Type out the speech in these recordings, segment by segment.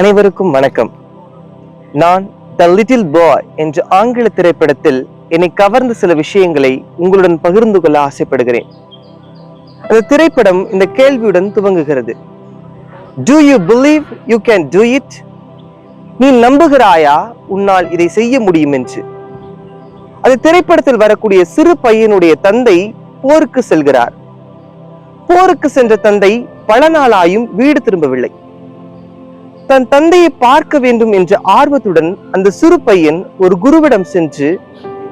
அனைவருக்கும் வணக்கம். நான் த லிட்டில் பாய் என்ற ஆங்கில திரைப்படத்தில் என்னை கவர்ந்த சில விஷயங்களை உங்களுடன் பகிர்ந்து கொள்ள ஆசைப்படுகிறேன். அந்த திரைப்படம் இந்த கேள்வியுடன் துவங்குகிறது. Do you believe you can do it நீ நம்புகிறாயா? உன்னால் இதை செய்ய முடியும் என்று. அது திரைப்படத்தில் வரக்கூடிய சிறு பையனுடைய தந்தை போருக்கு செல்கிறார். போருக்கு சென்ற தந்தை பல நாளாயும் வீடு திரும்பவில்லை. தன் தந்தையை பார்க்க வேண்டும் என்ற ஆர்வத்துடன் அந்த சிறு பையன் ஒரு குருவிடம் சென்று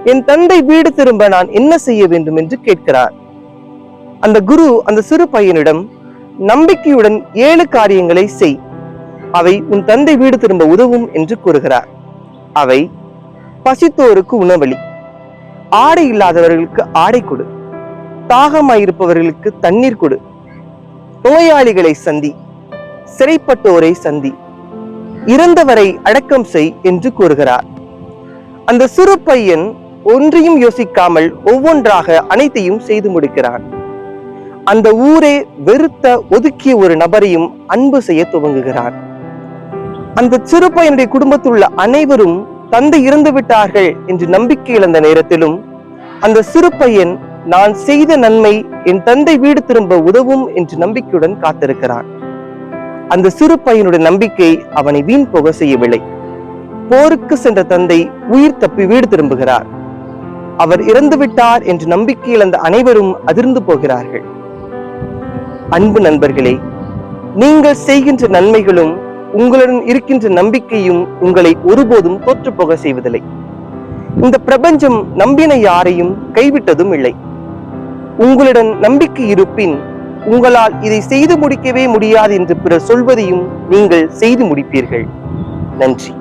என் தந்தை வீடு திரும்ப நான் என்ன செய்ய வேண்டும் என்று கேட்கிறார். அந்த குரு அந்த சிறு பையனிடம் நம்பிக்கையுடன் ஏழு காரியங்களை செய். அவை உன் தந்தை வீடு திரும்ப உதவும் என்று கூறுகிறார். அவை பசித்தோருக்கு உணவளி ஆடை இல்லாதவர்களுக்கு ஆடை கொடு. தாகமாயிருப்பவர்களுக்கு தண்ணீர் கொடு. நோயாளிகளை சந்தி. சிறைப்பட்டோரை சந்தி. இறந்தவரை அடக்கம் செய் என்று கூறுகிறார். அந்த சிறு பையன் ஒன்றையும் யோசிக்காமல் ஒவ்வொன்றாக அனைத்தையும் செய்து முடிக்கிறான். அந்த ஊரே வெறுத்த ஒதுக்கிய ஒரு நபரையும் அன்பு செய்ய துவங்குகிறான். அந்த சிறு பையனுடைய குடும்பத்தில் உள்ள அனைவரும் தந்தை இறந்து விட்டார்கள் என்று நம்பிக்கை இழந்த நேரத்திலும் அந்த சிறு பையன் நான் செய்த நன்மை என் தந்தை வீடு திரும்ப உதவும் என்று நம்பிக்கையுடன் காத்திருக்கிறான். அந்த சிறு பையனுடைய நம்பிக்கை அவனை வீண் போக செய்யவில்லை. போருக்கு சென்ற தந்தை உயிர் தப்பி வீடு திரும்புகிறார். அவர் இறந்து விட்டார் என்று நம்பிக்கை இழந்த அனைவரும் அதிர்ந்து போகிறார்கள். அன்பு நண்பர்களே நீங்கள் செய்கின்ற நன்மைகளும் உங்களுடன் இருக்கின்ற நம்பிக்கையும் உங்களை ஒருபோதும் தோற்று போக செய்வதில்லை. இந்த பிரபஞ்சம் நம்பின யாரையும் கைவிட்டதும் இல்லை. உங்களுடன் நம்பிக்கை இருப்பின் உங்களால் இதை செய்து முடிக்கவே முடியாது என்று பிறர் சொல்வதையும் நீங்கள் செய்து முடிப்பீர்கள். நன்றி.